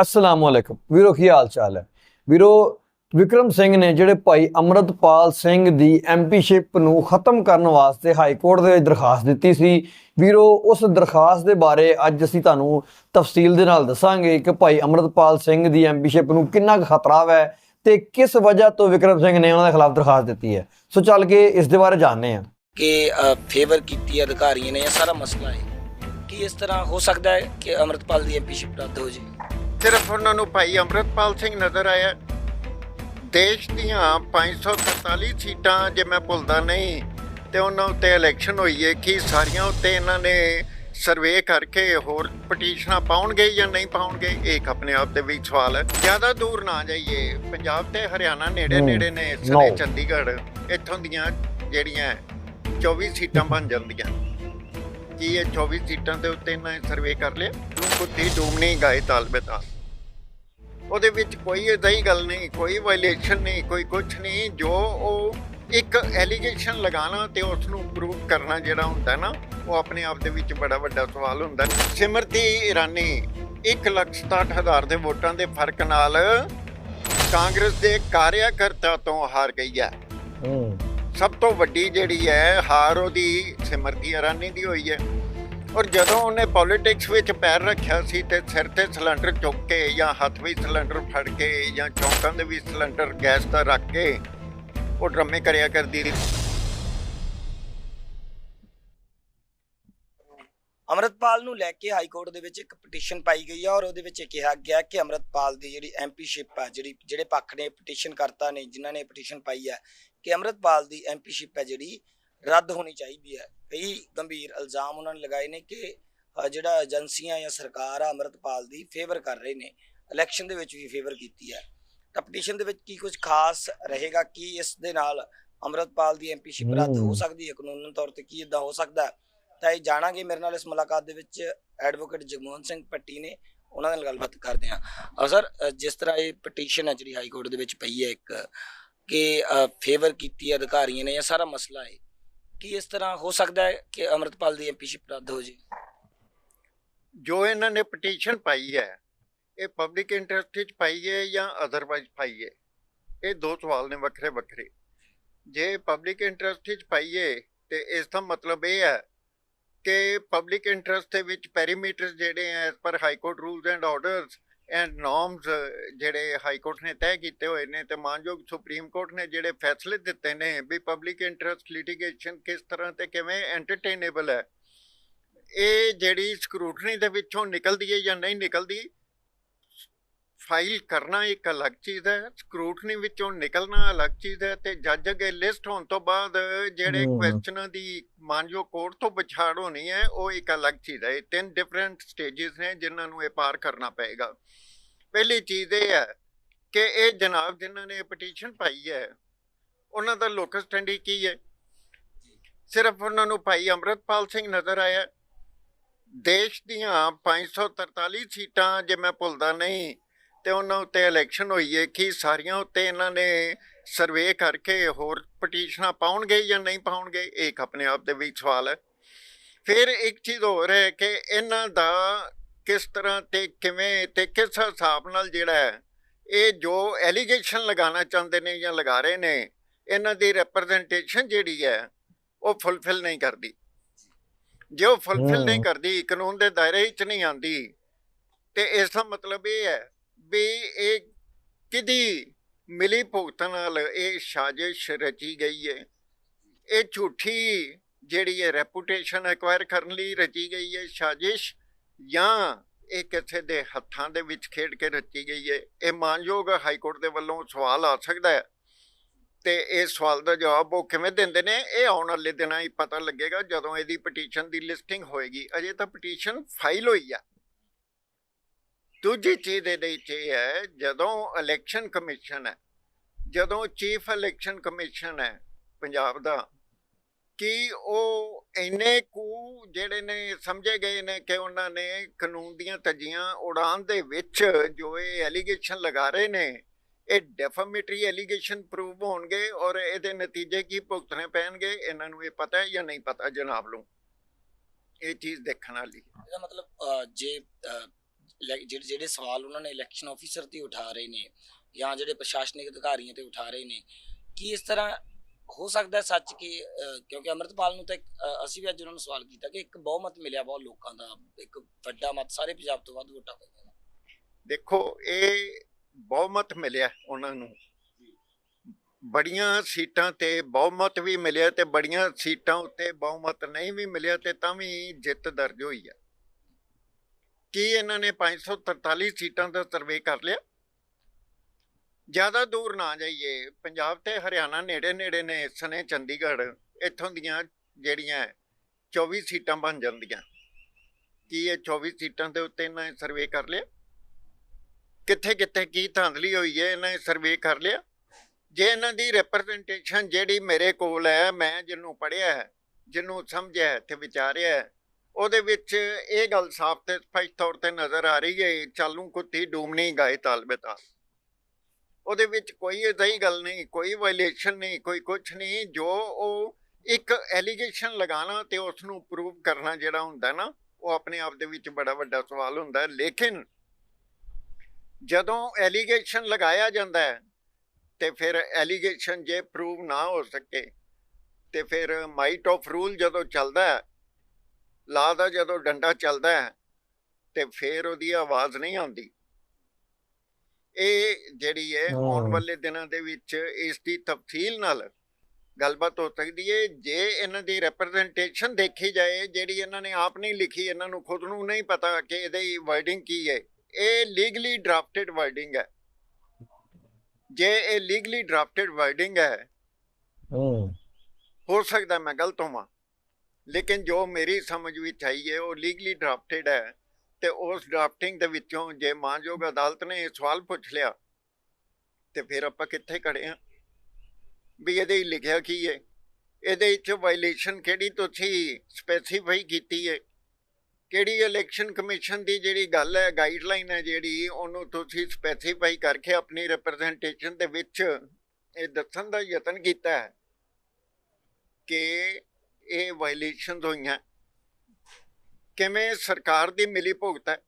ਅਸਲਾਮ ਅਲੈਕੁਮ ਵੀਰੋ, ਕੀ ਹਾਲ ਚਾਲ ਹੈ? ਵੀਰੋ, ਵਿਕਰਮ ਸਿੰਘ ਨੇ ਜਿਹੜੇ ਭਾਈ ਅਮਰਤਪਾਲ ਸਿੰਘ ਦੀ ਐਮਪੀਸ਼ਿਪ ਨੂੰ ਖਤਮ ਕਰਨ ਵਾਸਤੇ ਹਾਈ ਕੋਰਟ ਦੇ ਵਿੱਚ ਦਰਖਾਸਤ ਦਿੱਤੀ ਸੀ, ਵੀਰੋ, ਉਸ ਦਰਖਾਸਤ ਦੇ ਬਾਰੇ ਅੱਜ ਅਸੀਂ ਤੁਹਾਨੂੰ ਤਫਸੀਲ ਦੇ ਨਾਲ ਦੱਸਾਂਗੇ ਕਿ ਭਾਈ ਅਮਰਤਪਾਲ ਸਿੰਘ ਦੀ ਐਮਪੀਸ਼ਿਪ ਨੂੰ ਕਿੰਨਾ ਕੁ ਖਤਰਾ ਹੈ ਤੇ ਕਿਸ ਵਜ੍ਹਾ ਤੋਂ ਵਿਕਰਮ ਸਿੰਘ ਨੇ ਉਹਨਾਂ ਦੇ ਖਿਲਾਫ ਦਰਖਾਸਤ ਦਿੱਤੀ ਹੈ। ਸੋ ਚੱਲ ਕੇ ਇਸ ਦੇ ਬਾਰੇ ਜਾਣਦੇ ਹਾਂ। ਕਿ ਫੇਵਰ ਕੀਤੀ ਹੈ ਅਧਿਕਾਰੀਆਂ ਨੇ ਇਹ ਸਾਰਾ ਮਸਲਾ ਹੈ? ਕਿ ਇਸ ਤਰ੍ਹਾਂ ਹੋ ਸਕਦਾ ਹੈ ਕਿ ਅਮਰਤਪਾਲ ਦੀ ਐਮਪੀਸ਼ਿਪ ਰੱਦ ਹੋ ਜੇ ਸਿਰਫ ਉਹਨਾਂ ਨੂੰ ਭਾਈ ਅੰਮ੍ਰਿਤਪਾਲ ਸਿੰਘ ਨਜ਼ਰ ਆਇਆ। ਦੇਸ਼ ਦੀਆਂ 543 ਸੀਟਾਂ ਜੇ ਮੈਂ ਭੁੱਲਦਾ ਨਹੀਂ ਤੇ ਉਹਨਾਂ ਉੱਤੇ ਇਲੈਕਸ਼ਨ ਹੋਈ ਹੈ ਕਿ ਸਾਰੀਆਂ ਉੱਤੇ ਇਹਨਾਂ ਨੇ ਸਰਵੇ ਕਰਕੇ ਹੋਰ ਪਟੀਸ਼ਨਾਂ ਪਾਉਣਗੇ ਜਾਂ ਨਹੀਂ ਪਾਉਣਗੇ ਇਹ ਇੱਕ ਆਪਣੇ ਆਪ ਦੇ ਵਿੱਚ ਸਵਾਲ ਹੈ। ਜ਼ਿਆਦਾ ਦੂਰ ਨਾ ਜਾਈਏ ਪੰਜਾਬ ਤੇ ਹਰਿਆਣਾ ਨੇੜੇ ਨੇੜੇ ਨੇ ਸਨੇ. ਚੰਡੀਗੜ੍ਹ ਇੱਥੋਂ ਦੀਆਂ ਜਿਹੜੀਆਂ 24 ਸੀਟਾਂ ਬਣ ਜਾਂਦੀਆਂ। ਕੀ ਇਹ 24 ਸੀਟਾਂ ਦੇ ਉੱਤੇ ਇਹਨਾਂ ਨੇ ਸਰਵੇ ਕਰ ਲਿਆ? ਕੁੱਤੀ ਡੂਮਣੀ ਗਾਏ ਤਾਲਬੇ ਤਾਲ ਉਹਦੇ ਵਿੱਚ ਕੋਈ ਅਜਿਹੀ ਗੱਲ ਨਹੀਂ ਕੋਈ ਵਾਇਲੇਸ਼ਨ ਨਹੀਂ ਕੋਈ ਕੁਝ ਨਹੀਂ ਜੋ ਉਹ ਇੱਕ ਐਲੀਗੇਸ਼ਨ ਲਗਾਉਣਾ ਤੇ ਉਸ ਨੂੰ ਪ੍ਰੂਵ ਕਰਨਾ ਜਿਹੜਾ ਹੁੰਦਾ ਨਾ ਉਹ ਆਪਣੇ ਆਪ ਦੇ ਵਿੱਚ ਬੜਾ ਵੱਡਾ ਸਵਾਲ ਹੁੰਦਾ। ਸਿਮਰਤੀ ਇਰਾਨੀ 167000 ਦੇ ਵੋਟਾਂ ਦੇ ਫ਼ਰਕ ਨਾਲ ਕਾਂਗਰਸ ਦੇ ਕਾਰਿਆਕਰਤਾ ਤੋਂ ਹਾਰ ਗਈ ਹੈ। ਹੂੰ। ਸਭ ਤੋਂ ਵੱਡੀ ਜਿਹੜੀ ਹੈ ਹਾਰ ਉਹਦੀ ਸਿਮਰਤੀ ਇਰਾਨੀ ਦੀ ਹੋਈ ਹੈ। ਔਰ ਜਦੋਂ ਉਹਨੇ ਪੋਲਿਟਿਕਸ ਵਿੱਚ ਪੈਰ ਰੱਖਿਆ ਸੀ ਤੇ ਸਿਰ ਤੇ ਸਿਲੰਡਰ ਚੁੱਕ ਕੇ ਜਾਂ ਹੱਥ ਵਿੱਚ ਸਿਲੰਡਰ ਫੜ ਕੇ ਜਾਂ ਚੌਂਕਾਂ ਦੇ ਵਿੱਚ ਸਿਲੰਡਰ ਗੈਸ ਦਾ ਰੱਖ ਕੇ ਉਹ ਡਰਾਮੇ ਕਰਿਆ ਕਰਦੀ ਰਹੀ ਅਮਰਤਪਾਲ ਨੂੰ ਲੈ ਕੇ ਹਾਈ ਕੋਰਟ ਦੇ ਵਿੱਚ ਇੱਕ ਪਟੀਸ਼ਨ ਪਾਈ ਗਈ ਹੈ ਔਰ ਉਹਦੇ ਵਿੱਚ ਇਹ ਕਿਹਾ ਗਿਆ ਕਿ ਅਮਰਤਪਾਲ ਦੀ ਜਿਹੜੀ ਐਮਪੀਸ਼ਿਪ ਹੈ ਜਿਹੜੀ, ਜਿਹੜੇ ਪੱਖ ਨੇ ਪਟੀਸ਼ਨ ਕਰਤਾ ਨੇ, ਜਿਨ੍ਹਾਂ ਨੇ ਪਟੀਸ਼ਨ ਪਾਈ ਹੈ ਕਿ ਅਮਰਤਪਾਲ ਦੀ ਐਮਪੀਸ਼ਿਪ ਹੈ ਜਿਹੜੀ ਰੱਦ ਹੋਣੀ ਚਾਹੀਦੀ ਹੈ। ਕਈ ਗੰਭੀਰ ਇਲਜ਼ਾਮ ਉਹਨਾਂ ਨੇ ਲਗਾਏ ਨੇ ਕਿ ਜਿਹੜਾ ਏਜੰਸੀਆਂ ਜਾਂ ਸਰਕਾਰ ਆ ਅਮਰਤਪਾਲ ਦੀ ਫੇਵਰ ਕਰ ਰਹੇ ਨੇ। ਇਲੈਕਸ਼ਨ ਦੇ ਵਿੱਚ ਵੀ ਫੇਵਰ ਕੀਤੀ ਹੈ। ਤਾਂ ਪਟੀਸ਼ਨ ਦੇ ਵਿੱਚ ਕੀ ਕੁਝ ਖਾਸ ਰਹੇਗਾ? ਕੀ ਇਸ ਦੇ ਨਾਲ ਅਮਰਤਪਾਲ ਦੀ ਐਮਪੀਸ਼ਿਪ ਰੱਦ ਹੋ। ਸਕਦੀ ਹੈ? ਕਾਨੂੰਨ ਤੌਰ ਤੇ ਕੀ ਇਦਾਂ ਹੋ ਸਕਦਾ ਤਾਂ ਇਹ ਜਾਣਾਂਗੇ। ਮੇਰੇ ਨਾਲ ਇਸ ਮੁਲਾਕਾਤ ਦੇ ਵਿੱਚ ਐਡਵੋਕੇਟ ਜਗਮੋਹਨ ਸਿੰਘ ਪੱਟੀ ਨੇ। ਉਹਨਾਂ ਨਾਲ ਗੱਲਬਾਤ ਕਰਦੇ ਹਾਂ। ਸਰ ਜਿਸ ਤਰ੍ਹਾਂ ਇਹ ਪਟੀਸ਼ਨ ਹੈ ਜਿਹੜੀ ਹਾਈ ਕੋਰਟ ਦੇ ਵਿੱਚ ਪਈ ਹੈ ਇੱਕ ਕਿ ਫੇਵਰ ਕੀਤੀ ਹੈ ਅਧਿਕਾਰੀਆਂ ਨੇ ਇਹ ਸਾਰਾ ਮਸਲਾ ਹੈ। ਕੀ ਇਸ ਤਰ੍ਹਾਂ ਹੋ ਸਕਦਾ ਹੈ ਕਿ ਅਮਰਤਪਾਲ ਦੀ ਐਮਪੀਸ਼ਿਪ ਰੱਦ ਹੋ ਜੇ? ਜੋ ਇਹਨਾਂ ਨੇ ਪਟੀਸ਼ਨ ਪਾਈ ਹੈ, ਇਹ ਪਬਲਿਕ ਇੰਟਰਸਟ ਵਿੱਚ ਪਾਈ ਹੈ ਜਾਂ ਅਦਰਵਾਈਜ਼ ਪਾਈ ਹੈ? ਇਹ ਦੋ ਸਵਾਲ ਨੇ ਵੱਖਰੇ ਵੱਖਰੇ। ਜੇ ਪਬਲਿਕ ਇੰਟਰਸਟ ਵਿੱਚ ਪਾਈਏ ਤੇ ਇਸ ਦਾ ਮਤਲਬ ਇਹ ਹੈ ਕਿ ਪਬਲਿਕ ਇੰਟਰਸਟ ਦੇ ਵਿੱਚ ਪੈਰੀਮੀਟਰ ਜਿਹੜੇ ਐ ਪਰ high court rules and orders and norms ਜਿਹੜੇ ਹਾਈ ਕੋਰਟ ਨੇ ਤੈਅ ਕੀਤੇ ਹੋਏ ਨੇ ਤੇ ਮਾਨਯੋਗ ਸੁਪਰੀਮ ਕੋਰਟ ਨੇ ਜਿਹੜੇ ਫੈਸਲੇ ਦਿੱਤੇ ਨੇ ਵੀ ਪਬਲਿਕ ਇੰਟਰਸਟ ਲਿਟੀਗੇਸ਼ਨ ਕਿਸ ਤਰ੍ਹਾਂ ਤੇ ਕਿਵੇਂ ਐਂਟਰਟੇਨੇਬਲ ਹੈ, ਇਹ ਜਿਹੜੀ ਸਕਰੂਟਨੀ ਦੇ ਵਿੱਚੋਂ ਨਿਕਲਦੀ ਹੈ ਜਾਂ ਨਹੀਂ ਨਿਕਲਦੀ ਫਾਈਲ ਕਰਨਾ ਇੱਕ ਅਲੱਗ ਚੀਜ਼ ਹੈ ਸਕਰੂਟਨੀ ਵਿੱਚੋਂ ਨਿਕਲਣਾ ਅਲੱਗ ਚੀਜ਼ ਹੈ ਤੇ ਜੱਜ ਅੱਗੇ ਲਿਸਟ ਹੋਣ ਤੋਂ ਬਾਅਦ ਜਿਹੜੇ। ਕੁਐਸਚਨਾਂ ਦੀ ਮਾਨਯੋਗ ਕੋਰਟ ਤੋਂ ਵਿਛਾੜ ਹੋਣੀ ਹੈ ਉਹ ਇੱਕ ਅਲੱਗ ਚੀਜ਼ ਹੈ। ਤਿੰਨ ਡਿਫਰੈਂਟ ਸਟੇजेस ਨੇ ਜਿਨ੍ਹਾਂ ਨੂੰ ਇਹ ਪਾਰ ਕਰਨਾ ਪਏਗਾ। ਪਹਿਲੀ ਚੀਜ਼ ਇਹ ਹੈ ਕਿ ਇਹ ਜਨਾਬ ਜਿਨ੍ਹਾਂ ਨੇ ਪਟੀਸ਼ਨ ਪਾਈ ਹੈ ਉਹਨਾਂ ਦਾ ਲੋਕਸ ਸਟੈਂਡੀ ਕੀ ਹੈ? ਸਿਰਫ ਉਹਨਾਂ ਨੂੰ ਭਾਈ ਅੰਮ੍ਰਿਤਪਾਲ ਸਿੰਘ ਨਜ਼ਰ ਆਇਆ। ਦੇਸ਼ ਦੀਆਂ 543 ਸੀਟਾਂ ਜੇ ਮੈਂ ਭੁੱਲਦਾ ਨਹੀਂ ਤੇ ਉਹਨਾਂ ਉੱਤੇ ਇਲੈਕਸ਼ਨ ਹੋਈ ਹੈ ਕਿ ਸਾਰੀਆਂ ਉੱਤੇ ਇਹਨਾਂ ਨੇ ਸਰਵੇ ਕਰਕੇ ਹੋਰ ਪਟੀਸ਼ਨਾਂ ਪਾਉਣਗੇ ਜਾਂ ਨਹੀਂ ਪਾਉਣਗੇ ਇਹ ਇੱਕ ਆਪਣੇ ਆਪ ਦੇ ਵਿੱਚ ਸਵਾਲ ਹੈ ਫਿਰ ਇੱਕ ਚੀਜ਼ ਹੋਰ ਹੈ ਕਿ ਇਹਨਾਂ ਦਾ ਕਿਸ ਤਰ੍ਹਾਂ ਤੇ ਕਿਵੇਂ ਤੇ ਕਿਸ ਹਿਸਾਬ ਨਾਲ ਜਿਹੜਾ ਹੈ ਇਹ ਜੋ ਐਲੀਗੇਸ਼ਨ ਲਗਾਉਣਾ ਚਾਹੁੰਦੇ ਨੇ ਜਾਂ ਲਗਾ ਰਹੇ ਨੇ ਇਹਨਾਂ ਦੀ ਰਿਪਰੈਜ਼ੈਂਟੇਸ਼ਨ ਜਿਹੜੀ ਹੈ ਉਹ ਫੁੱਲਫਿਲ ਨਹੀਂ ਕਰਦੀ ਜੇ ਉਹ ਫੁੱਲਫਿਲ ਨਹੀਂ। ਕਰਦੀ ਕਾਨੂੰਨ ਦੇ ਦਾਇਰੇ ਵਿੱਚ ਨਹੀਂ ਆਂਦੀ ਤੇ ਇਸ ਦਾ ਮਤਲਬ ਇਹ ਹੈ ਵੀ ਇਹ ਕਿਦੀ ਮਿਲੀ ਭੁਗਤ ਨਾਲ ਇਹ ਸਾਜ਼ਿਸ਼ ਰਚੀ ਗਈ ਹੈ? ਇਹ ਝੂਠੀ ਜਿਹੜੀ ਹੈ ਰੈਪੂਟੇਸ਼ਨ ਐਕਵਾਇਰ ਕਰਨ ਲਈ ਰਚੀ ਗਈ ਹੈ, ਸਾਜ਼ਿਸ਼ ਜਾਂ ਇਹ ਕਿਸੇ ਦੇ ਹੱਥਾਂ ਦੇ ਵਿੱਚ ਖੇਡ ਕੇ ਰਚੀ ਗਈ ਹੈ? ਇਹ ਮਾਨਯੋਗ ਹਾਈ ਕੋਰਟ ਦੇ ਵੱਲੋਂ ਸਵਾਲ ਆ ਸਕਦਾ ਹੈ। ਤੇ ਇਹ ਸਵਾਲ ਦਾ ਜਵਾਬ ਉਹ ਕਿਵੇਂ ਦਿੰਦੇ ਨੇ? ਇਹ ਆਉਣ ਵਾਲੇ ਦਿਨਾਂ ਹੀ ਪਤਾ ਲੱਗੇਗਾ ਜਦੋਂ ਇਹਦੀ ਪਟੀਸ਼ਨ ਦੀ ਲਿਸਟਿੰਗ ਹੋਏਗੀ। ਅਜੇ ਤਾਂ ਪਟੀਸ਼ਨ ਫਾਈਲ ਹੋਈ ਆ। ਦੂਜੀ ਚੀਜ਼ ਇਹਦੇ ਵਿੱਚ ਇਹ ਹੈ, ਜਦੋਂ ਇਲੈਕਸ਼ਨ ਕਮਿਸ਼ਨ ਹੈ, ਜਦੋਂ ਚੀਫ ਇਲੈਕਸ਼ਨ ਕਮਿਸ਼ਨ ਹੈ ਪੰਜਾਬ ਦਾ, ਕਿ ਉਹ ਇੰਨੇ ਕੁ ਜਿਹੜੇ ਨੇ ਸਮਝੇ ਗਏ ਨੇ ਕਿ ਉਹਨਾਂ ਨੇ ਕਾਨੂੰਨ ਦੀਆਂ ਤਜੀਆਂ ਉਡਾਨ ਦੇ ਵਿੱਚ ਜੋ ਇਹ ਐਲੀਗੇਸ਼ਨ ਲਗਾ ਰਹੇ ਨੇ, ਇਹ ਡੈਫਾਮੇਟਰੀ ਐਲੀਗੇਸ਼ਨ ਪ੍ਰੂਵ ਹੋਣਗੇ ਔਰ ਇਹਦੇ ਨਤੀਜੇ ਕੀ ਭੁਗਤਣੇ ਪੈਣਗੇ, ਇਹਨਾਂ ਨੂੰ ਇਹ ਪਤਾ ਹੈ ਜਾਂ ਨਹੀਂ ਪਤਾ ਜਨਾਬ ਨੂੰ? ਇਹ ਚੀਜ਼ ਦੇਖਣ ਵਾਲੀ ਇਹਦਾ ਮਤਲਬ ਜੇ ਜਿਹੜੇ ਜਿਹੜੇ ਸਵਾਲ ਉਹਨਾਂ ਨੇ ਇਲੈਕਸ਼ਨ ਆਫੀਸਰ ਤੇ ਉਠਾ ਰਹੇ ਨੇ ਜਾਂ ਜਿਹੜੇ ਪ੍ਰਸ਼ਾਸਨਿਕ ਅਧਿਕਾਰੀਆਂ ਤੇ ਉਠਾ ਰਹੇ ਨੇ ਕੀ ਇਸ ਤਰ੍ਹਾਂ ਹੋ ਸਕਦਾ ਸੱਚ ਕਿ ਕਿਉਂਕਿ ਅਮਰਤਪਾਲ ਨੂੰ ਤਾਂ ਅਸੀਂ ਵੀ ਅੱਜ ਉਹਨਾਂ ਨੂੰ ਸਵਾਲ ਕੀਤਾ ਕਿ ਇੱਕ ਬਹੁਮਤ ਮਿਲਿਆ ਬਹੁਤ ਲੋਕਾਂ ਦਾ ਇੱਕ ਵੱਡਾ ਮਤ ਸਾਰੇ ਪੰਜਾਬ ਤੋਂ ਵੱਧ ਵੋਟਾਂ ਪਈਆਂ। ਦੇਖੋ ਇਹ ਬਹੁਮਤ ਮਿਲਿਆ ਉਹਨਾਂ ਨੂੰ। ਬੜੀਆਂ ਸੀਟਾਂ ਤੇ ਬਹੁਮਤ ਵੀ ਮਿਲਿਆ ਤੇ ਬੜੀਆਂ ਸੀਟਾਂ ਉੱਤੇ ਬਹੁਮਤ ਨਹੀਂ ਵੀ ਮਿਲਿਆ ਤੇ ਤਾਂ ਵੀ ਜਿੱਤ ਦਰਜ ਹੋਈ ਹੈ ਕੀ ਇਹਨਾਂ ਨੇ 543 ਸੀਟਾਂ ਦਾ ਸਰਵੇ ਕਰ ਲਿਆ? ਜ਼ਿਆਦਾ ਦੂਰ ਨਾ ਜਾਈਏ, ਪੰਜਾਬ ਤੇ ਹਰਿਆਣਾ ਨੇੜੇ ਨੇੜੇ ਨੇ ਸਨੇ ਚੰਡੀਗੜ੍ਹ, ਇੱਥੋਂ ਦੀਆਂ ਜਿਹੜੀਆਂ 24 ਸੀਟਾਂ ਬਣ ਜਾਂਦੀਆਂ। ਕੀ ਇਹ 24 ਸੀਟਾਂ ਦੇ ਉੱਤੇ ਇਹਨਾਂ ਨੇ ਸਰਵੇ ਕਰ ਲਿਆ? ਕਿੱਥੇ ਕਿੱਥੇ ਕੀ ਧਾਂਦਲੀ ਹੋਈ ਹੈ ਇਹਨਾਂ ਨੇ ਸਰਵੇ ਕਰ ਲਿਆ? ਜੇ ਇਹਨਾਂ ਦੀ ਰਿਪਰੈਜ਼ੈਂਟੇਸ਼ਨ ਜਿਹੜੀ ਮੇਰੇ ਕੋਲ ਹੈ, ਮੈਂ ਜਿਹਨੂੰ ਪੜ੍ਹਿਆ ਹੈ, ਜਿਹਨੂੰ ਸਮਝਿਆ ਹੈ ਤੇ ਵਿਚਾਰਿਆ ਹੈ ਉਹਦੇ ਵਿੱਚ ਇਹ ਗੱਲ ਸਾਫ਼ ਤੇ ਸਪਸ਼ਟ ਤੌਰ ਤੇ ਨਜ਼ਰ ਆ ਰਹੀ ਹੈ, ਚਾਲੂ ਕੁੱਤੀ ਡੂਮਣੀ ਗਾਏ ਤਾਲਬੇਤਾ ਉਹਦੇ ਵਿੱਚ ਕੋਈ ਅਜਿਹੀ ਗੱਲ ਨਹੀਂ, ਕੋਈ ਵਾਇਲੇਸ਼ਨ ਨਹੀਂ, ਕੋਈ ਕੁਝ ਨਹੀਂ, ਜੋ ਉਹ ਇੱਕ ਐਲੀਗੇਸ਼ਨ ਲਗਾਉਣਾ ਤੇ ਉਸ ਨੂੰ ਪ੍ਰੂਵ ਕਰਨਾ ਜਿਹੜਾ ਹੁੰਦਾ ਨਾ, ਉਹ ਆਪਣੇ ਆਪ ਦੇ ਵਿੱਚ ਬੜਾ ਵੱਡਾ ਸਵਾਲ ਹੁੰਦਾ ਹੈ। ਲੇਕਿਨ ਜਦੋਂ ਐਲੀਗੇਸ਼ਨ ਲਗਾਇਆ ਜਾਂਦਾ ਹੈ, ਤੇ ਫਿਰ ਐਲੀਗੇਸ਼ਨ ਜੇ ਪ੍ਰੂਵ ਨਾ ਹੋ ਸਕੇ, ਤੇ ਫਿਰ ਮਾਈਟ ਆਫ ਰੂਲ ਜਦੋਂ ਚੱਲਦਾ ਹੈ ਲਾ ਦਾ ਜਦੋਂ ਡੰਡਾ ਚੱਲਦਾ ਹੈ ਤੇ ਫਿਰ ਉਹਦੀ ਆਵਾਜ਼ ਨਹੀਂ ਆਉਂਦੀ। ਇਹ ਜਿਹੜੀ ਹੈ ਆਉਣ। ਵਾਲੇ ਦਿਨਾਂ ਦੇ ਵਿੱਚ ਇਸ ਦੀ ਤਫਸੀਲ ਨਾਲ ਗੱਲਬਾਤ ਹੋ ਸਕਦੀ ਹੈ। ਜੇ ਇਹਨਾਂ ਦੀ ਰਿਪਰੈਜ਼ੈਂਟੇਸ਼ਨ ਦੇਖੀ ਜਾਏ ਜਿਹੜੀ ਇਹਨਾਂ ਨੇ ਆਪ ਨਹੀਂ ਲਿਖੀ ਇਹਨਾਂ ਨੂੰ ਖੁਦ ਨੂੰ ਨਹੀਂ ਪਤਾ ਕਿ ਇਹਦੀ ਵਰਡਿੰਗ ਕੀ ਹੈ। ਇਹ ਲੀਗਲੀ ਡਰਾਫਟਡ ਵਰਡਿੰਗ ਹੈ। ਜੇ ਇਹ ਲੀਗਲੀ ਡਰਾਫਟਡ ਵਰਡਿੰਗ ਹੂੰ। ਹੋ ਸਕਦਾ ਮੈਂ ਗਲਤ ਹੋਵਾਂ। ਲੇਕਿਨ ਜੋ ਮੇਰੀ ਸਮਝ ਵਿੱਚ ਆਈ ਹੈ, ਉਹ ਲੀਗਲੀ ਡਰਾਫਟਡ ਹੈ ਤੇ ਉਸ ਡਰਾਫਟਿੰਗ ਦੇ ਵਿੱਚੋਂ ਜੇ ਮਾਨਯੋਗ ਅਦਾਲਤ ਨੇ ਇਹ ਸਵਾਲ ਪੁੱਛ ਲਿਆ, ਤੇ ਫਿਰ ਆਪਾਂ ਕਿੱਥੇ ਖੜੇ ਹਾਂ? ਵੀ ਇਹਦੇ ਹੀ ਲਿਖਿਆ ਕੀ ਹੈ? ਇਹਦੇ ਵਿੱਚ ਵਾਇਲੇਸ਼ਨ ਕਿਹੜੀ ਤੁਸੀਂ ਸਪੈਸੀਫਾਈ ਕੀਤੀ ਹੈ? ਕਿਹੜੀ ਇਲੈਕਸ਼ਨ ਕਮਿਸ਼ਨ ਦੀ ਜਿਹੜੀ ਗੱਲ ਹੈ ਗਾਈਡਲਾਈਨ ਹੈ ਜਿਹੜੀ, ਉਹਨੂੰ ਤੁਸੀਂ ਸਪੈਸੀਫਾਈ ਕਰਕੇ ਆਪਣੀ ਰਿਪਰੈਜ਼ੈਂਟੇਸ਼ਨ ਦੇ ਵਿੱਚ ਇਹ ਦੱਸਣ ਦਾ ਯਤਨ ਕੀਤਾ ਹੈ ਕਿ ਇਹ ਵਾਇਲੇਸ਼ਨਸ ਹੋਈਆਂ। ਕਿਵੇਂ ਸਰਕਾਰ ਦੀ ਮਿਲੀ ਭੁਗਤ ਹੈ?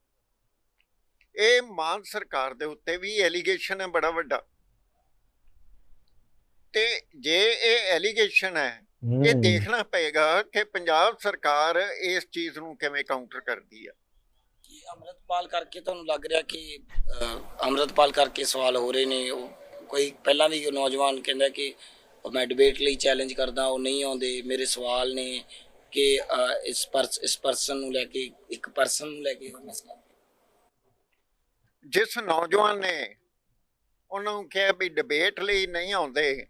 ਇਹ ਮਾਨ ਸਰਕਾਰ ਦੇ ਉੱਤੇ ਵੀ ਐਲੀਗੇਸ਼ਨ ਹੈ ਬੜਾ ਵੱਡਾ। ਤੇ ਜੇ ਇਹ ਐਲੀਗੇਸ਼ਨ ਹੈ ਇਹ। ਦੇਖਣਾ ਪਏਗਾ ਕਿ ਪੰਜਾਬ ਸਰਕਾਰ ਇਸ ਚੀਜ਼ ਨੂੰ ਕਿਵੇਂ ਕਾਊਂਟਰ ਕਰਦੀ ਹੈ। ਕੀ ਅੰਮ੍ਰਿਤਪਾਲ ਕਰਕੇ ਤੁਹਾਨੂੰ ਲੱਗ ਰਿਹਾ ਕਿ ਅੰਮ੍ਰਿਤਪਾਲ ਕਰਕੇ ਸਵਾਲ ਹੋ ਰਹੇ ਨੇ? ਉਹ ਕੋਈ ਪਹਿਲਾਂ ਵੀ ਨੌਜਵਾਨ ਕਹਿੰਦਾ ਕਿ ਉਹ ਮੈਂ ਡਿਬੇਟ ਲਈ ਚੈਲੰਜ ਕਰਦਾ, ਉਹ ਨਹੀਂ ਆਉਂਦੇ। ਮੇਰੇ ਸਵਾਲ ਨੇ ਕਿ ਇਸ ਪਰਸ, ਇਸ ਪਰਸਨ ਨੂੰ ਲੈ ਕੇ, ਇੱਕ ਪਰਸਨ ਨੂੰ ਲੈ ਕੇ ਉਹ ਮਸਲਾ। ਜਿਸ ਨੌਜਵਾਨ ਨੇ ਉਹਨਾਂ ਨੂੰ ਕਿਹਾ ਵੀ ਡਿਬੇਟ ਲਈ ਨਹੀਂ ਆਉਂਦੇ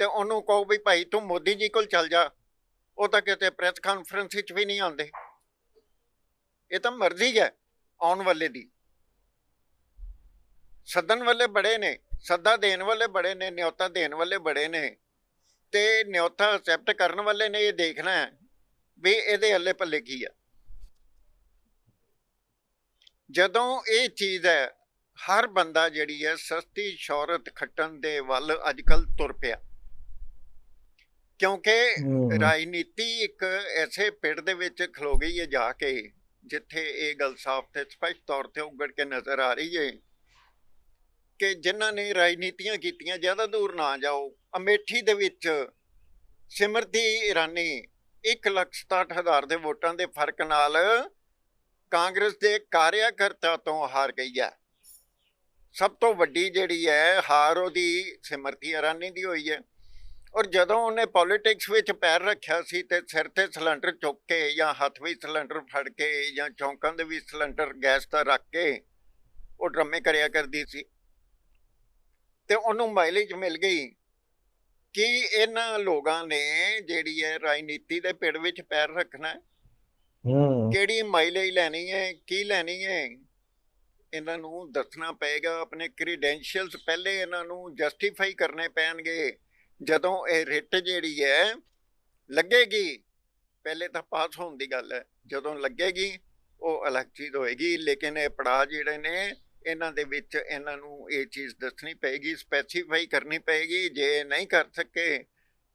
ਤੇ ਉਹਨੂੰ ਕਹੋ ਵੀ ਭਾਈ ਤੂੰ ਮੋਦੀ ਜੀ ਕੋਲ ਚੱਲ ਜਾ, ਉਹ ਤਾਂ ਕਿਤੇ ਪ੍ਰੈਸ ਕਾਨਫਰੰਸ ਵਿੱਚ ਵੀ ਨਹੀਂ ਆਉਂਦੇ। ਇਹ ਤਾਂ ਮਰਜ਼ੀ ਹੈ ਆਉਣ ਵਾਲੇ ਦੀ। ਸੱਦਣ ਵਾਲੇ ਬੜੇ ਨੇ। ਸੱਦਾ ਦੇਣ ਵਾਲੇ ਬੜੇ ਨੇ ਨਿਯੋਤਾ ਦੇਣ ਵਾਲੇ ਬੜੇ ਨੇ ਤੇ ਨਿਯੋਤਾ ਅਸੈਪਟ ਕਰਨ ਵਾਲੇ ਨੇ ਇਹ ਦੇਖਣਾ ਹੈ ਵੀ ਇਹਦੇ ਹੱਲੇ ਪੱਲੇ ਕੀ ਆ ਜਦੋਂ ਇਹ ਚੀਜ਼ ਹੈ ਹਰ ਬੰਦਾ ਜਿਹੜੀ ਹੈ ਸਸਤੀ ਸ਼ੌਹਰਤ ਖੱਟਣ ਦੇ ਵੱਲ ਅੱਜਕੱਲ ਤੁਰ ਪਿਆ ਕਿਉਂਕਿ। ਰਾਜਨੀਤੀ ਇੱਕ ਐਸੇ ਪਿੜ ਦੇ ਵਿੱਚ ਖਲੋ ਗਈ ਹੈ ਜਾ ਕੇ ਜਿੱਥੇ ਇਹ ਗੱਲ ਸਾਫ਼ ਤੇ ਸਪਸ਼ਟ ਤੌਰ ਤੇ ਉੱਗੜ ਕੇ ਨਜ਼ਰ ਆ ਰਹੀ ਹੈ ਕਿ ਜਿਨ੍ਹਾਂ ਨੇ ਰਾਜਨੀਤੀਆਂ ਕੀਤੀਆਂ, ਜ਼ਿਆਦਾ ਦੂਰ ਨਾ ਜਾਓ। ਅਮੇਠੀ ਦੇ ਵਿੱਚ ਸਿਮਰਤੀ ਇਰਾਨੀ 167000 ਦੇ ਵੋਟਾਂ ਦੇ ਫ਼ਰਕ ਨਾਲ ਕਾਂਗਰਸ ਦੇ ਕਾਰਿਆਕਰਤਾ ਤੋਂ ਹਾਰ ਗਈ ਹੈ। ਸਭ ਤੋਂ ਵੱਡੀ ਜਿਹੜੀ ਹੈ, ਹਾਰ ਉਹਦੀ ਸਿਮਰਤੀ ਇਰਾਨੀ ਦੀ ਹੋਈ ਹੈ। ਔਰ ਜਦੋਂ ਉਹਨੇ ਪੋਲਿਟਿਕਸ ਵਿੱਚ ਪੈਰ ਰੱਖਿਆ ਸੀ ਤੇ ਸਿਰ ਤੇ ਸਿਲੰਡਰ ਚੁੱਕ ਕੇ ਜਾਂ ਹੱਥ ਵਿੱਚ ਸਿਲੰਡਰ ਫੜ ਕੇ ਜਾਂ ਚੌਂਕਾਂ ਦੇ ਵਿੱਚ ਸਿਲੰਡਰ ਗੈਸ ਦਾ ਰੱਖ ਕੇ ਉਹ ਡਰਾਮੇ ਕਰਿਆ ਕਰਦੀ ਸੀ। ਤੇ ਉਹਨੂੰ ਮਾਈਲੇਜ ਮਿਲ ਗਈ ਕਿ ਇਹਨਾਂ ਲੋਕਾਂ ਨੇ ਜਿਹੜੀ ਹੈ ਰਾਜਨੀਤੀ ਦੇ ਪਿੜ ਵਿੱਚ ਪੈਰ ਰੱਖਣਾ ਕਿਹੜੀ ਮਾਈਲੇਜ ਲੈਣੀ ਹੈ ਕੀ ਲੈਣੀ ਹੈ ਇਹਨਾਂ ਨੂੰ ਦੱਸਣਾ ਪਏਗਾ। ਆਪਣੇ ਕ੍ਰੈਡੈਂਸ਼ੀਅਲਸ ਪਹਿਲੇ ਇਹਨਾਂ ਨੂੰ ਜਸਟੀਫਾਈ ਕਰਨੇ ਪੈਣਗੇ। ਜਦੋਂ ਇਹ ਰਿਟ ਜਿਹੜੀ ਹੈ ਲੱਗੇਗੀ ਪਹਿਲੇ ਤਾਂ ਪਾਸ ਹੋਣ ਦੀ ਗੱਲ ਹੈ। ਜਦੋਂ ਲੱਗੇਗੀ ਉਹ ਅਲੱਗ ਚੀਜ਼ ਹੋਏਗੀ। ਲੇਕਿਨ ਇਹ ਪੜਾਅ ਜਿਹੜੇ ਨੇ ਇਹਨਾਂ ਦੇ ਵਿੱਚ ਇਹਨਾਂ ਨੂੰ ਇਹ ਚੀਜ਼ ਦੱਸਣੀ ਪਏਗੀ ਸਪੈਸੀਫਾਈ ਕਰਨੀ ਪਏਗੀ, ਜੇ ਨਹੀਂ ਕਰ ਸਕੇ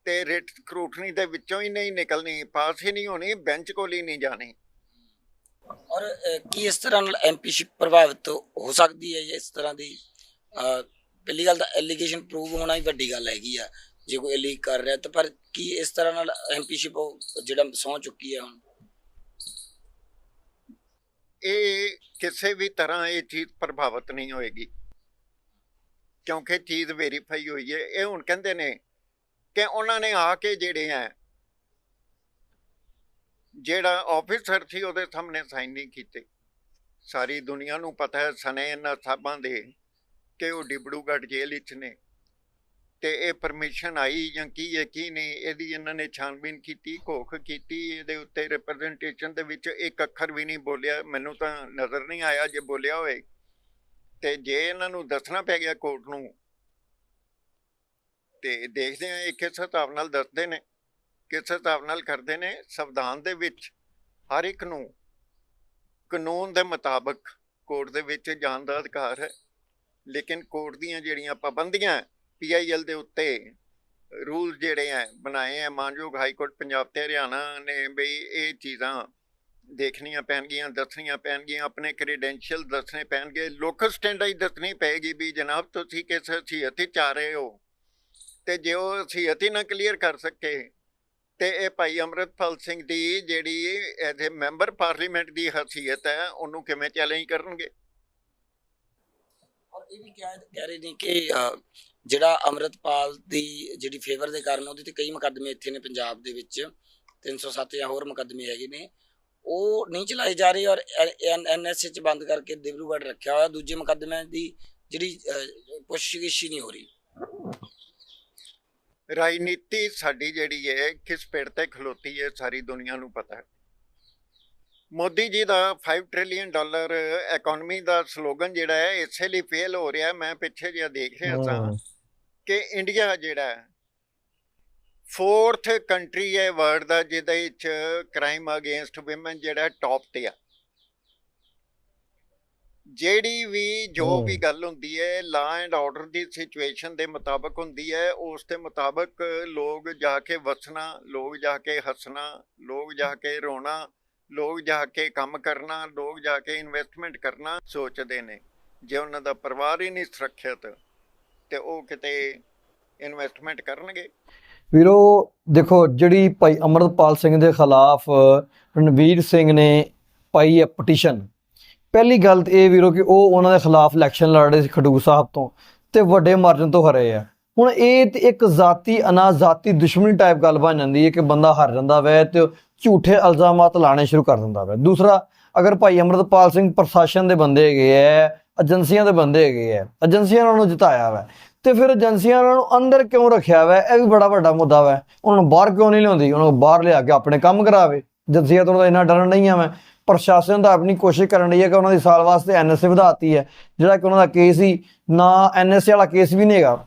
ਤੇ ਰਿਟ ਸਕਰੂਟਨੀ ਦੇ ਵਿੱਚੋਂ ਹੀ ਨਹੀਂ ਨਿਕਲਣੀ, ਪਾਸ ਹੀ ਨਹੀਂ ਹੋਣੀ ਬੈਂਚ ਕੋਲ ਹੀ ਨਹੀਂ ਜਾਣੀ। ਔਰ ਕੀ ਇਸ ਤਰ੍ਹਾਂ ਨਾਲ ਐਮਪੀਸ਼ਿਪ ਪ੍ਰਭਾਵਿਤ ਹੋ ਸਕਦੀ ਹੈ? ਇਸ ਤਰ੍ਹਾਂ ਦੀ ਪਹਿਲੀ ਗੱਲ ਤਾਂ ਐਲੀਗੇਸ਼ਨ ਪ੍ਰੂਵ ਹੋਣਾ ਹੀ ਵੱਡੀ ਗੱਲ ਹੈਗੀ ਆ। ਜੇ ਕੋਈ ਲੀਕ ਕਰ ਰਿਹਾ ਤਾਂ ਪਰ ਕੀ ਇਸ ਤਰ੍ਹਾਂ ਨਾਲ ਐਮਪੀਸ਼ਿਪ ਜਿਹੜਾ ਸੌ ਚੁੱਕੀ ਹੈ ਹੁਣ? ਇਹ ਕਿਸੇ ਵੀ ਤਰ੍ਹਾਂ ਇਹ ਚੀਜ਼ ਪ੍ਰਭਾਵਿਤ ਨਹੀਂ ਹੋਏਗੀ। ਕਿਉਂਕਿ ਚੀਜ਼ ਵੈਰੀਫਾਈ ਹੋਈ ਹੈ। ਇਹ ਹੁਣ ਕਹਿੰਦੇ ਨੇ ਕਿ ਉਹਨਾਂ ਨੇ ਆ ਕੇ ਜਿਹੜੇ ਆ ਜਿਹੜਾ ਆਫੀਸਰ ਸੀ ਉਹਦੇ ਸਾਹਮਣੇ ਸਾਈਨ ਨਹੀਂ ਕੀਤੇ। ਸਾਰੀ ਦੁਨੀਆ ਨੂੰ ਪਤਾ ਹੈ ਸਨੇ ਇਹਨਾਂ ਸਾਬਾਂ ਦੇ ਕਿ ਉਹ ਡਿਬੜੂਗੜ੍ਹ ਜੇਲ੍ਹ ਵਿੱਚ ਨੇ। ਤੇ ਇਹ ਪਰਮਿਸ਼ਨ ਆਈ ਜਾਂ ਕੀ ਹੈ, ਕੀ ਨਹੀਂ, ਇਹਦੀ ਇਹਨਾਂ ਨੇ ਛਾਨਬੀਨ ਕੀਤੀ, ਘੋਖ ਕੀਤੀ, ਇਹਦੇ ਉੱਤੇ ਰਿਪਰੈਜ਼ੈਂਟੇਸ਼ਨ ਦੇ ਵਿੱਚ ਇੱਕ ਅੱਖਰ ਵੀ ਨਹੀਂ ਬੋਲਿਆ, ਮੈਨੂੰ ਤਾਂ ਨਜ਼ਰ ਨਹੀਂ ਆਇਆ ਜੇ ਬੋਲਿਆ ਹੋਵੇ। ਤੇ ਜੇ ਇਹਨਾਂ ਨੂੰ ਦੱਸਣਾ ਪੈ ਗਿਆ ਕੋਰਟ ਨੂੰ, ਤੇ ਦੇਖਦੇ ਆ ਇਹ ਕਿਸ ਹਿਸਾਬ ਨਾਲ ਦੱਸਦੇ ਨੇ, ਕਿਸ ਹਿਸਾਬ ਨਾਲ ਕਰਦੇ ਨੇ, ਸੰਵਿਧਾਨ ਦੇ ਵਿੱਚ ਹਰ ਇੱਕ ਨੂੰ ਕਾਨੂੰਨ ਦੇ ਮੁਤਾਬਕ ਕੋਰਟ ਦੇ ਵਿੱਚ ਜਾਣ ਦਾ ਅਧਿਕਾਰ ਹੈ। ਲੇਕਿਨ ਕੋਰਟ ਦੀਆਂ ਜਿਹੜੀਆਂ ਪਾਬੰਦੀਆਂ ਪੀਆਈਐਲ ਦੇ ਉੱਤੇ ਰੂਲ ਜਿਹੜੇ ਆ, ਬਣਾਏ ਆ। ਮਾਨਯੋਗ ਹਾਈ ਕੋਰਟ ਪੰਜਾਬ ਤੇ ਹਰਿਆਣਾ ਨੇ ਬਈ ਇਹ ਚੀਜ਼ਾਂ ਦੇਖਣੀਆਂ ਪੈਣਗੀਆਂ, ਦੱਸਣੀਆਂ ਪੈਣਗੀਆਂ, ਆਪਣੇ ਕ੍ਰੈਡੈਂਸ਼ੀਅਲ ਦੱਸਣੇ ਪੈਣਗੇ। ਲੋਕਲ ਸਟੈਂਡਰਡ ਦੱਸਣੀ ਪਏਗੀ ਵੀ ਜਨਾਬ ਤੁਸੀਂ ਕਿਸ ਹਸੀਅਤ ਵਿੱਚ ਆ ਰਹੇ ਹੋ। ਤੇ ਜੇ ਉਹ ਹਸੀਅਤ ਹੀ ਨਾ ਕਲੀਅਰ ਕਰ ਸਕੇ, ਤੇ ਇਹ ਭਾਈ ਅਮਰਤਪਾਲ ਸਿੰਘ ਦੀ ਜਿਹੜੀ ਇਹਦੇ ਮੈਂਬਰ ਪਾਰਲੀਮੈਂਟ ਦੀ ਹਸੀਅਤ ਹੈ, ਉਹਨੂੰ ਕਿਵੇਂ ਚੈਲੰਜ ਕਰਨਗੇ? ਔਰ ਇਹ ਵੀ ਕਹਿ ਰਹੇ ਨੇ ਕਿ ਜਿਹੜਾ ਅਮਰਤਪਾਲ ਦੀ ਜਿਹੜੀ ਫੇਵਰ ਦੇ ਕਾਰਨ ਉਹਦੇ ਤੇ ਕਈ ਮੁਕੱਦਮੇ ਇੱਥੇ ਨੇ ਪੰਜਾਬ ਦੇ ਵਿੱਚ 307 ਜਾਂ ਹੋਰ ਮੁਕੱਦਮੇ ਹੈਗੇ ਨੇ। ਉਹ ਨਹੀਂ ਚਲਾਏ ਜਾ ਰਹੇ ਔਰ ਐਨਐਸਏ ਚ ਬੰਦ ਕਰਕੇ ਦਿਬਰੂਗੜ੍ਹ ਰੱਖਿਆ ਹੋਇਆ। ਦੂਜੇ ਮੁਕੱਦਮਿਆਂ ਦੀ ਜਿਹੜੀ ਪੁੱਛਗਿੱਛ ਹੀ ਨਹੀਂ ਹੋ ਰਹੀ। ਰਾਜਨੀਤੀ ਸਾਡੀ ਜਿਹੜੀ ਹੈ ਕਿਸ ਪੇੜ ਤੇ ਖਲੋਤੀ ਹੈ ਸਾਰੀ ਦੁਨੀਆ ਨੂੰ ਪਤਾ ਹੈ। ਮੋਦੀ ਜੀ ਦਾ 5 ਟ੍ਰਿਲੀਅਨ ਡਾਲਰ ਇਕਨੋਮੀ ਦਾ ਸਲੋਗਨ ਜਿਹੜਾ ਹੈ ਇਸੇ ਲਈ ਫੇਲ ਹੋ ਰਿਹਾ। ਮੈਂ ਪਿੱਛੇ ਜਿਹਾ ਦੇਖ ਰਿਹਾ ਸਾਂ। ਕਿ ਇੰਡੀਆ ਜਿਹੜਾ ਫੋਰਥ ਕੰਟਰੀ ਹੈ ਵਰਲਡ ਦਾ ਜਿਹਦੇ ਵਿੱਚ ਕ੍ਰਾਈਮ ਅਗੇਂਸਟ ਔਮਨ ਜਿਹੜਾ ਟੌਪ ਤੇ ਆ ਜਿਹੜੀ ਵੀ ਜੋ। ਵੀ ਗੱਲ ਹੁੰਦੀ ਹੈ law and order the situation ਦੇ ਮੁਤਾਬਕ ਹੁੰਦੀ ਹੈ ਉਸ ਦੇ ਮੁਤਾਬਕ ਲੋਕ ਜਾ ਕੇ ਵਸਣਾ ਲੋਕ ਜਾ ਕੇ ਹੱਸਣਾ ਲੋਕ ਜਾ ਕੇ ਰੋਣਾ ਲੋਕ ਜਾ ਕੇ ਕੰਮ ਕਰਨਾ ਲੋਕ ਜਾ ਕੇ ਇਨਵੈਸਟਮੈਂਟ ਕਰਨਾ ਸੋਚਦੇ ਨੇ ਜੇ ਉਹਨਾਂ ਦਾ ਪਰਿਵਾਰ ਹੀ ਨਹੀਂ ਸੁਰੱਖਿਅਤ ਤੇ ਉਹ ਕਿਤੇ ਇਨਵੈਸਟਮੈਂਟ ਕਰਨਗੇ? ਵੀਰੋ, ਦੇਖੋ, ਜਿਹੜੀ ਭਾਈ ਅਮਰਤਪਾਲ ਸਿੰਘ ਦੇ ਖਿਲਾਫ ਰਣਵੀਰ ਸਿੰਘ ਨੇ ਪਾਈ ਹੈ ਪਟੀਸ਼ਨ ਪਹਿਲੀ ਗੱਲ ਤੇ ਇਹ ਵੀਰੋ ਕਿ ਉਹ ਉਹਨਾਂ ਦੇ ਖਿਲਾਫ ਇਲੈਕਸ਼ਨ ਲੜ ਰਹੇ ਸੀ ਖਡੂਰ ਸਾਹਿਬ ਤੋਂ ਤੇ ਵੱਡੇ ਮਾਰਜਨ ਤੋਂ ਹਰੇ ਆ। ਹੁਣ ਇਹ ਤੇ ਇੱਕ ਜ਼ਾਤੀ, ਅਨਾਜ਼ਾਤੀ ਦੁਸ਼ਮਣੀ ਟਾਈਪ ਗੱਲ ਬਣ ਜਾਂਦੀ ਹੈ ਕਿ ਬੰਦਾ ਹਾਰ ਜਾਂਦਾ ਵੈ ਤੇ ਝੂਠੇ ਇਲਜ਼ਾਮਾਤ ਲਾਣੇ ਸ਼ੁਰੂ ਕਰ ਦਿੰਦਾ ਵੈ। ਦੂਸਰਾ, ਅਗਰ ਭਾਈ ਅਮਰਤਪਾਲ ਸਿੰਘ ਪ੍ਰਸ਼ਾਸਨ ਦੇ ਬੰਦੇ ਹੈਗੇ ਐ ਏਜੰਸੀਆਂ ਦੇ ਬੰਦੇ ਹੈਗੇ ਐ ਏਜੰਸੀਆਂ ਨੇ ਉਹਨੂੰ ਜਿਤਾਇਆ ਵੈ। ਤੇ ਫਿਰ ਏਜੰਸੀਆਂ ਨੇ ਉਹਨੂੰ ਅੰਦਰ ਕਿਉਂ ਰੱਖਿਆ ਵੈ? ਇਹ ਵੀ ਬੜਾ ਵੱਡਾ ਮੁੱਦਾ ਵੈ। ਉਹਨਾਂ ਬਾਹਰ ਕਿਉਂ ਨਹੀਂ ਲਿਆਉਂਦੀ? ਉਹਨਾਂ ਬਾਹਰ ਲਿਆ ਕੇ ਆਪਣੇ ਕੰਮ ਕਰਾਵੇ। ਏਜੰਸੀਆਂ ਤੋਂ ਇੰਨਾ ਡਰਨ ਨਹੀਂ ਆ ਮੈਂ। ਪ੍ਰਸ਼ਾਸਨ ਦਾ ਆਪਣੀ ਕੋਸ਼ਿਸ਼ ਕਰਨ ਰਹੀ ਹੈ ਕਿ ਉਹਨਾਂ ਦੀ ਸਾਲ ਵਾਸਤੇ ਐਨਐਸਏ ਵਧਾਤੀ ਹੈ, ਜਿਹੜਾ ਕਿ ਉਹਨਾਂ ਦਾ ਕੇਸ ਹੀ ਨਾ ਐਨਐਸਏ ਵਾਲਾ ਕੇਸ ਵੀ ਨਹੀਂ ਹੈਗਾ।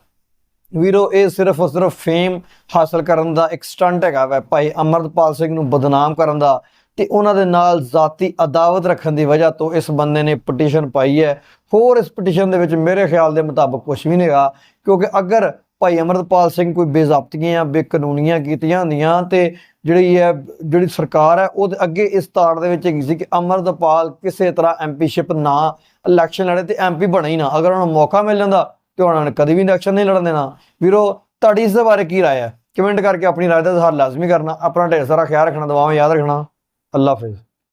ਵੀਰੋ, ਇਹ ਸਿਰਫ ਸਿਰਫ ਫੇਮ ਹਾਸਲ ਕਰਨ ਦਾ ਇੱਕ ਸਟੰਟ ਹੈਗਾ ਵੈ। ਭਾਈ ਅਮਰਤਪਾਲ ਸਿੰਘ ਨੂੰ ਬਦਨਾਮ ਕਰਨ ਦਾ ਤੇ ਉਹਨਾਂ ਦੇ ਨਾਲ ਜ਼ਾਤੀ ਅਦਾਵਤ ਰੱਖਣ ਦੀ ਵਜ੍ਹਾ ਤੋਂ ਇਸ ਬੰਦੇ ਨੇ ਪਟੀਸ਼ਨ ਪਾਈ ਹੈ। ਹੋਰ ਇਸ ਪਟੀਸ਼ਨ ਦੇ ਵਿੱਚ ਮੇਰੇ ਖਿਆਲ ਦੇ ਮੁਤਾਬਕ ਕੁਝ ਵੀ ਨਹੀਂ ਹੈਗਾ, ਕਿਉਂਕਿ ਅਗਰ ਭਾਈ ਅਮਰਤਪਾਲ ਸਿੰਘ ਕੋਈ ਬੇਜ਼ਾਬਤਗੀਆਂ ਬੇਕਾਨੂੰਨੀਆਂ ਕੀਤੀਆਂ ਹੁੰਦੀਆਂ ਤੇ ਜਿਹੜੀ ਹੈ, ਜਿਹੜੀ ਸਰਕਾਰ ਹੈ, ਉਹਦੇ ਅੱਗੇ ਇਸ ਤਾੜ ਦੇ ਵਿੱਚ ਹੈਗੀ ਸੀ ਕਿ ਅਮਰਤਪਾਲ ਕਿਸੇ ਤਰ੍ਹਾਂ ਐਮਪੀਸ਼ਿਪ ਨਾ ਇਲੈਕਸ਼ਨ ਲੜੇ ਤੇ ਐਮਪੀ ਬਣੇ ਹੀ ਨਾ। ਅਗਰ ਉਹਨਾਂ ਨੂੰ ਮੌਕਾ ਮਿਲ ਜਾਂਦਾ ਤੇ ਉਹਨਾਂ ਨੇ ਕਦੀ ਵੀ ਇਲੈਕਸ਼ਨ ਨਹੀਂ ਲੜਨ ਦੇਣਾ। ਵੀਰੋ, ਤੁਹਾਡੀ ਇਸ ਦੇ ਬਾਰੇ ਕੀ ਰਾਏ ਹੈ? ਕਮੈਂਟ ਕਰਕੇ ਆਪਣੀ ਰਾਏ ਦਾ ਇਜ਼ਹਾਰ ਲਾਜ਼ਮੀ ਕਰਨਾ, ਆਪਣਾ ਢੇਰ ਸਾਰਾ ਖਿਆਲ ਰੱਖਣਾ ਦਵਾਵਾਂ ਯਾਦ ਰੱਖਣਾ। আল্লাহ হাফিজ